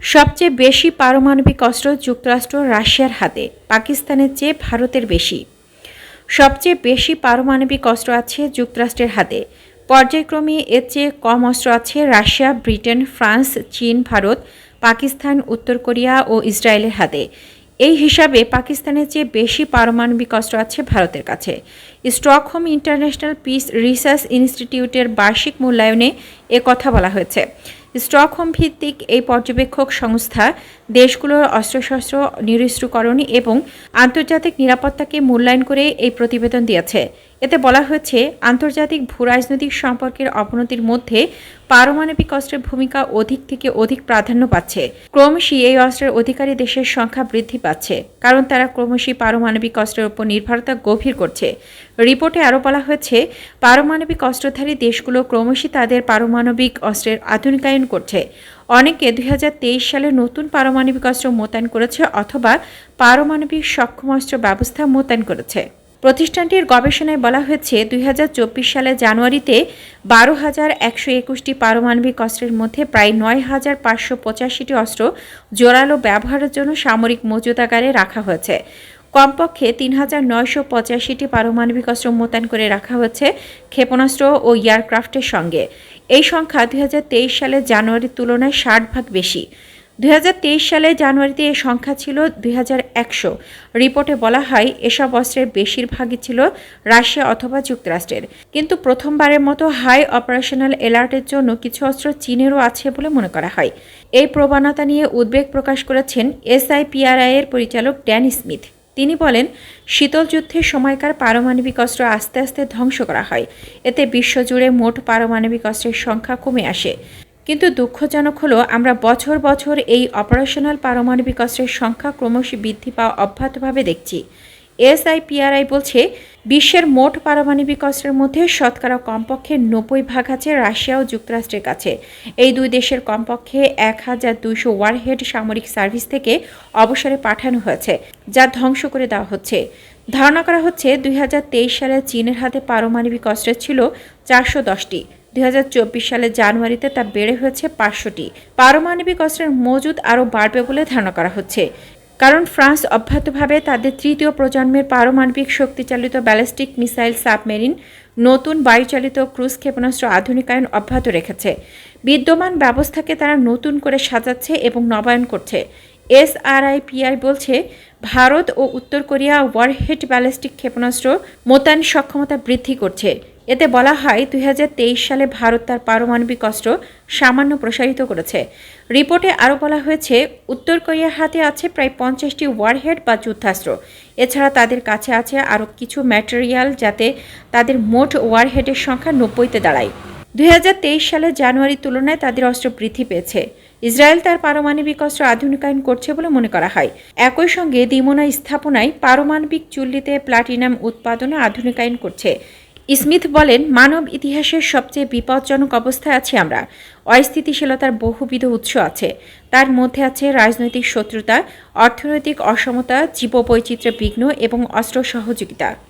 সবচেয়ে বেশি পারমাণবিক অস্ত্র যুক্তরাষ্ট্র রাশিয়ার হাতে, পাকিস্তানের চেয়ে ভারতের বেশি। সবচেয়ে বেশি পারমাণবিক অস্ত্র আছে যুক্তরাষ্ট্রের হাতে। পর্যায়ক্রমে এর চেয়ে কম অস্ত্র আছে রাশিয়া, ব্রিটেন, ফ্রান্স, চীন, ভারত, পাকিস্তান, উত্তর কোরিয়া ও ইসরায়েলের হাতে। এই হিসাবে পাকিস্তানের চেয়ে বেশি পারমাণবিক অস্ত্র আছে ভারতের কাছে। স্টকহোম ইন্টারন্যাশনাল পিস রিসার্চ ইনস্টিটিউটের বার্ষিক মূল্যায়নে কথা বলা হয়েছে। স্টকহোম ভিত্তিক এই পর্যবেক্ষক সংস্থা দেশগুলোর অস্ত্রশস্ত্র নিরস্ত্রকরণ এবং আন্তর্জাতিক নিরাপত্তাকে মূল্যায়ন করে এই প্রতিবেদন দিয়েছে। এতে বলা হয়েছে, আন্তর্জাতিক ভূরাজনৈতিক সম্পর্কের অবনতির মধ্যে পারমাণবিক অস্ত্রের ভূমিকা অধিক থেকে অধিক প্রাধান্য পাচ্ছে। ক্রমশই এই অস্ত্রের অধিকারী দেশের সংখ্যা বৃদ্ধি পাচ্ছে, কারণ তারা ক্রমশই পারমাণবিক অস্ত্রের উপর নির্ভরতা গভীর করছে। রিপোর্টে আরও বলা হয়েছে, পারমাণবিক অস্ত্রধারী দেশগুলো ক্রমশই তাদের পারমাণবিক অস্ত্রের আধুনিকায়ন করছে। অনেকে দুই হাজার তেইশ সালে নতুন পারমাণবিক অস্ত্র মোতায়েন করেছে অথবা পারমাণবিক সক্ষম অস্ত্র ব্যবস্থা মোতায়েন করেছে। প্রতিষ্ঠানটির গবেষণায় বলা হয়েছে, দুই সালে জানুয়ারিতে বারো হাজার একশো একুশটি পারমাণবিক অস্ত্রের মধ্যে প্রায় নয় হাজার পাঁচশো পঁচাশিটি অস্ত্র জোরালো ব্যবহারের জন্য সামরিক মজুদাগারে রাখা হয়েছে। কমপক্ষে তিন হাজার নয়শো পঁচাশিটি পারমাণবিক অস্ত্র মোতায়েন করে রাখা হয়েছে ক্ষেপণাস্ত্র ও এয়ারক্রাফটের সঙ্গে। এই সংখ্যা দুই সালের জানুয়ারির তুলনায় ষাট ভাগ বেশি। দুই হাজার তেইশ সালে জানুয়ারিতে এ সংখ্যা ছিল দুই হাজার একশো। রিপোর্টে বলা হয়, এসব অস্ত্রের বেশিরভাগই ছিল রাশিয়া অথবা যুক্তরাষ্ট্রের। কিন্তু প্রথমবারের মতো হাই অপারেশনাল অ্যালার্টের জন্য কিছু অস্ত্র চীনেরও আছে বলে মনে করা হয়। এই প্রবণতা নিয়ে উদ্বেগ প্রকাশ করেছেন এসআইপিআরআই এর পরিচালক ড্যান স্মিথ। তিনি বলেন, শীতল যুদ্ধের সময়কার পারমাণবিক অস্ত্র আস্তে আস্তে ধ্বংস করা হয়। এতে বিশ্বজুড়ে মোট পারমাণবিক অস্ত্রের সংখ্যা কমে আসে। কিন্তু দুঃখজনক হলো, আমরা বছর বছর এই অপারেশনাল পারমাণবিক অস্ত্রের সংখ্যা ক্রমশ বৃদ্ধি পাওয়া অব্যাহতভাবে দেখছি। এসআইপিআরআই বলছে, বিশ্বের মোট পারমাণবিক অস্ত্রের মধ্যে শতকরা কমপক্ষে নব্বই ভাগ আছে রাশিয়া ও যুক্তরাষ্ট্রের কাছে। এই দুই দেশের কমপক্ষে এক হাজার দুইশো ওয়ারহেড সামরিক সার্ভিস থেকে অবসরে পাঠানো হয়েছে, যা ধ্বংস করে দেওয়া হচ্ছে। ধারণা করা হচ্ছে, দুই হাজার তেইশ সালে চীনের হাতে পারমাণবিক অস্ত্র ছিল চারশো দশটি। দুই সালের জানুয়ারিতে তা বেড়ে হয়েছে পাঁচশোটি। পারমাণবিক অস্ত্রের মজুদ আরও বাড়বে বলে ধারণা করা হচ্ছে। কারণ ফ্রান্স অব্যাহতভাবে তাদের তৃতীয় প্রজন্মের পারমাণবিক শক্তিচালিত ব্যালিস্টিক মিসাইল সাবমেরিন, নতুন বায়ুচালিত ক্রুজ ক্ষেপণাস্ত্র আধুনিকায়ন অব্যাহত রেখেছে। বিদ্যমান ব্যবস্থাকে তারা নতুন করে সাজাচ্ছে এবং নবায়ন করছে। এসআরআইপিআই বলছে, ভারত ও উত্তর কোরিয়া ওয়ারহেড ব্যালিস্টিক ক্ষেপণাস্ত্র মোতায়েন সক্ষমতা বৃদ্ধি করছে। এতে বলা হয় দুই হাজার তেইশ সালে ভারত তার পারমাণবিক অস্ত্র সামান্য প্রসারিত করেছে। রিপোর্টে আরও বলা হয়েছে, উত্তর কোরিয়ার হাতে আছে প্রায় পঞ্চাশটি ওয়ারহেড বা যুদ্ধাস্ত্র। এছাড়া তাদের কাছে আছে আরও কিছু ম্যাটেরিয়াল যাতে তাদের মোট ওয়ারহেডের সংখ্যা নব্বইতে দাঁড়ায়। দুই হাজার তেইশ সালে জানুয়ারির তুলনায় তাদের অস্ত্র বৃদ্ধি পেয়েছে। ইসরায়েল তার পারমাণবিক অস্ত্র আধুনিকায়ন করছে বলে মনে করা হয়। একই সঙ্গে দিমোনা স্থাপনায় পারমাণবিক চুল্লিতে প্লাটিনাম উৎপাদনে আধুনিকায়ন করছে। স্মিথ বলেন, মানব ইতিহাসের সবচেয়ে বিপজ্জনক অবস্থায় আছি আমরা। অস্থিতিশীলতার বহুবিধ উৎস আছে। তার মধ্যে আছে রাজনৈতিক শত্রুতা, অর্থনৈতিক অসমতা জীববৈচিত্র্য বিঘ্ন এবং অস্ত্র সহযোগিতা।